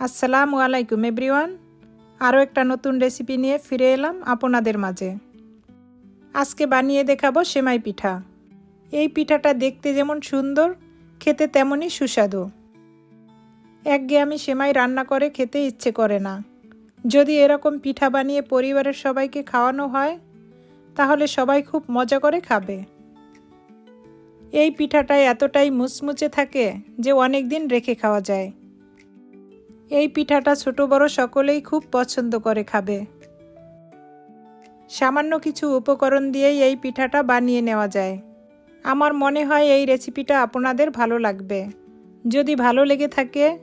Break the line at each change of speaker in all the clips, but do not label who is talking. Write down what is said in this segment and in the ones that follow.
আসসালামু আলাইকুম, এভরিওয়ান। আরও একটা নতুন রেসিপি নিয়ে ফিরে এলাম আপনাদের মাঝে। আজকে বানিয়ে দেখাবো সেমাই পিঠা। এই পিঠাটা দেখতে যেমন সুন্দর, খেতে তেমনই সুস্বাদু। একঘেয়ে আমি সেমাই রান্না করে খেতে ইচ্ছে করে না। যদি এরকম পিঠা বানিয়ে পরিবারের সবাইকে খাওয়ানো হয়, তাহলে সবাই খুব মজা করে খাবে। এই পিঠাটা এতটাই মুচমুচে থাকে যে অনেক দিন রেখে খাওয়া যায়। এই পিঠাটা ছোট বড় সকলেই খুব পছন্দ করে খাবে। সামান্য কিছু উপকরণ দিয়েই এই পিঠাটা বানিয়ে নেওয়া যায়। আমার মনে হয় এই রেসিপিটা আপনাদের ভালো লাগবে। যদি ভালো লেগে থাকে,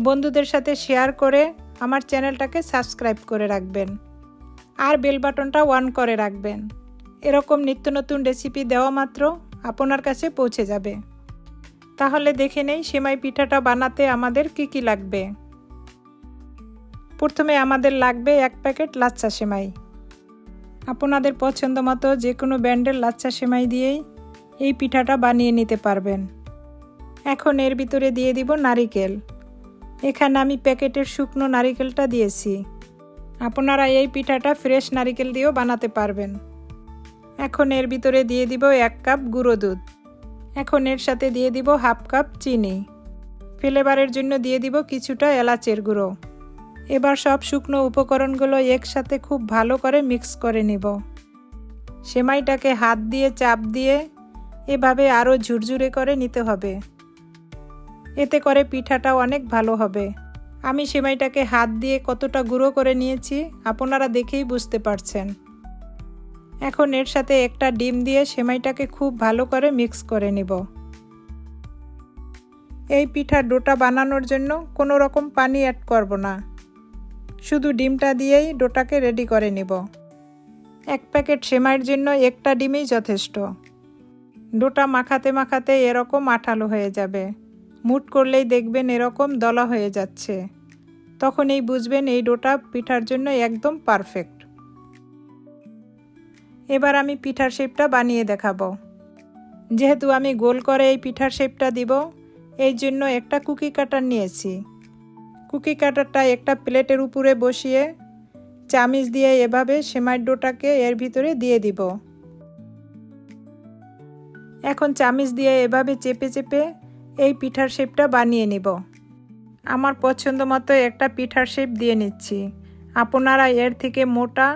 বন্ধুদের সাথে শেয়ার করে আমার চ্যানেলটাকে সাবস্ক্রাইব করে রাখবেন। আর বেল বাটনটা অন করে রাখবেন। এরকম নিত্য নতুন রেসিপি দেওয়া মাত্র আপনার কাছে পৌঁছে যাবে। তাহলে দেখে নেই সেমাই পিঠাটা বানাতে আমাদের কি কি লাগবে। প্রথমে আমাদের লাগবে এক প্যাকেট লাচ্চা সেমাই। আপনাদের পছন্দ মতো যে কোনো ব্র্যান্ডের লাচ্চা সেমাই দিয়েই এই পিঠাটা বানিয়ে নিতে পারবেন। এখন এর ভিতরে দিয়ে দিব নারিকেল। এখানে আমি প্যাকেটের শুকনো নারিকেলটা দিয়েছি। আপনারা এই পিঠাটা ফ্রেশ নারিকেল দিয়েও বানাতে পারবেন। এখন এর ভিতরে দিয়ে দিব এক কাপ গুঁড়ো দুধ। এখন এর সাথে দিয়ে দিব হাফ কাপ চিনি। ফ্লেভারের জন্য দিয়ে দিব কিছুটা এলাচের গুঁড়ো। এবার সব শুকনো উপকরণগুলো একসাথে খুব ভালো করে মিক্স করে নিব। সেমাইটাকে হাত দিয়ে, চাপ দিয়ে এভাবে আরও ঝুরঝুরে করে নিতে হবে। এতে করে পিঠাটা অনেক ভালো হবে। আমি সেমাইটাকে হাত দিয়ে কতটা গুঁড়ো করে নিয়েছি আপনারা দেখেই বুঝতে পারছেন। এখন এর সাথে একটা ডিম দিয়ে সেমাইটাকে খুব ভালো করে মিক্স করে নিব। এই পিঠার ডোটা বানানোর জন্য কোনো রকম পানি অ্যাড করব না। শুধু ডিমটা দিয়েই ডোটাকে রেডি করে নিব। এক প্যাকেট সেমাইয়ের জন্য একটা ডিমই যথেষ্ট। ডোটা মাখাতে মাখাতে এরকম আঠালো হয়ে যাবে। মুট করলেই দেখবেন এরকম দলা হয়ে যাচ্ছে। তখন এই বুঝবেন এই ডোটা পিঠার জন্য একদম পারফেক্ট। এবার আমি পিঠার শেপটা বানিয়ে দেখাবো। যেহেতু আমি গোল করে এই পিঠার শেপটা দিব, এই জন্য একটা কুকি কাটার নিয়েছি। কুকি কাটারটা একটা প্লেটের উপরে বসিয়ে চামিচ দিয়ে এভাবে সেমাইয়ের ডোটাকে এর ভিতরে দিয়ে দিব। এখন চামিচ দিয়ে এভাবে চেপে চেপে এই পিঠার শেপটা বানিয়ে নিব। আমার পছন্দ মতো একটা পিঠার শেপ দিয়ে নিচ্ছি। আপনারা এর থেকে মোটা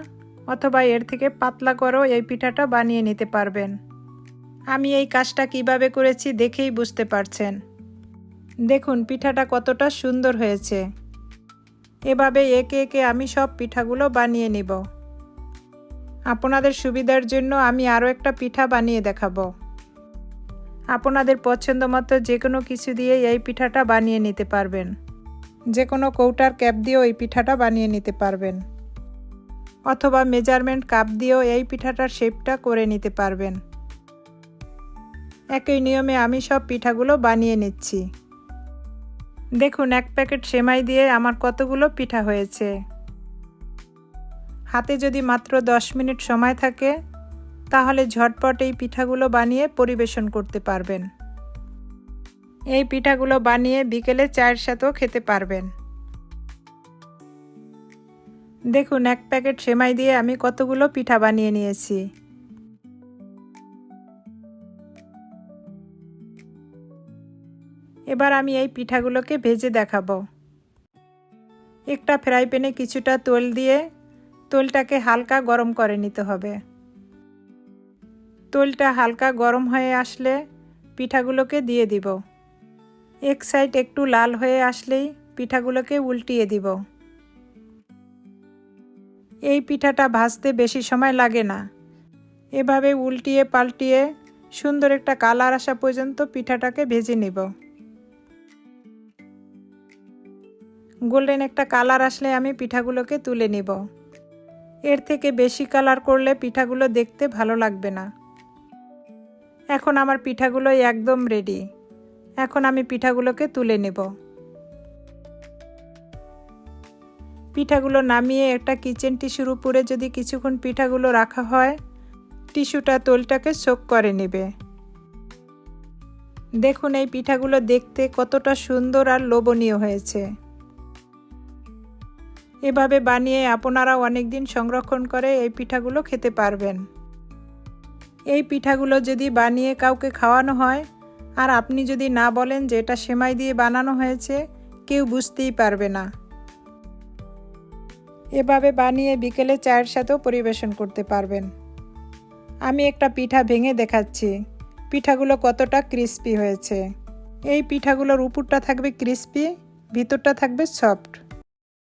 অথবা এর থেকে পাতলা করেও এই পিঠাটা বানিয়ে নিতে পারবেন। আমি এই কাজটা কীভাবে করেছি দেখেই বুঝতে পারছেন। দেখুন, পিঠাটা কতটা সুন্দর হয়েছে। এভাবে একে একে আমি সব পিঠাগুলো বানিয়ে নিব। আপনাদের সুবিধার জন্য আমি আরও একটা পিঠা বানিয়ে দেখাবো। আপনাদের পছন্দ মতো যে কোনো কিছু দিয়ে এই পিঠাটা বানিয়ে নিতে পারবেন। যে কোনো কৌটার ক্যাপ দিয়েও এই পিঠাটা বানিয়ে নিতে পারবেন। অথবা মেজারমেন্ট কাপ দিয়েও এই পিঠাটার শেপটা করে নিতে পারবেন। একই নিয়মে আমি সব পিঠাগুলো বানিয়ে নিচ্ছি। দেখুন, এক প্যাকেট সেমাই দিয়ে আমার কতগুলো পিঠা হয়েছে। হাতে যদি মাত্র দশ মিনিট সময় থাকে, তাহলে ঝটপট এই পিঠাগুলো বানিয়ে পরিবেশন করতে পারবেন। এই পিঠাগুলো বানিয়ে বিকেলে চায়ের সাথেও খেতে পারবেন। দেখুন, এক প্যাকেট সেমাই দিয়ে আমি কতগুলো পিঠা বানিয়ে নিয়েছি। এবার আমি এই পিঠাগুলোকে ভেজে দেখাবো। একটা ফ্রাই প্যানে কিছুটা তোল দিয়ে তোলটাকে হালকা গরম করে নিতে হবে। তোলটা হালকা গরম হয়ে আসলে পিঠাগুলোকে দিয়ে দিব। এক সাইড একটু লাল হয়ে আসলেই পিঠাগুলোকে উল্টিয়ে দিব। এই পিঠাটা ভাজতে বেশি সময় লাগে না। এভাবে উল্টিয়ে পাল্টিয়ে সুন্দর একটা কালার আসা পর্যন্ত পিঠাটাকে ভেজে নিব। গোল্ডেন একটা কালার আসলে আমি পিঠাগুলোকে তুলে নিব। এর থেকে বেশি কালার করলে পিঠাগুলো দেখতে ভালো লাগবে না। এখন আমার পিঠাগুলো একদম রেডি এখন আমি পিঠাগুলোকে তুলে নেব। পিঠাগুলো নামিয়ে একটা কিচেন টিস্যুর উপরে যদি কিছুক্ষণ পিঠাগুলো রাখা হয় টিস্যুটা তোলটাকে সোক করে নেবে। দেখুন এই পিঠাগুলো দেখতে কতটা সুন্দর আর লোভনীয় হয়েছে। এভাবে বানিয়ে আপনারা অনেক দিন সংরক্ষণ করে এই পিঠাগুলো খেতে পারবেন। এই পিঠাগুলো যদি বানিয়ে কাউকে খাওয়ানো হয়, আর আপনি যদি না বলেন যে এটা সেমাই দিয়ে বানানো হয়েছে, কেউ বুঝতেই পারবে না। এভাবে বানিয়ে বিকেলে চায়ের সাথেও পরিবেশন করতে পারবেন। আমি একটা পিঠা ভেঙে দেখাচ্ছি। পিঠাগুলো কতটা ক্রিস্পি হয়েছে। এই পিঠাগুলোর উপরটা থাকবে ক্রিস্পি, ভিতরটা থাকবে সফট।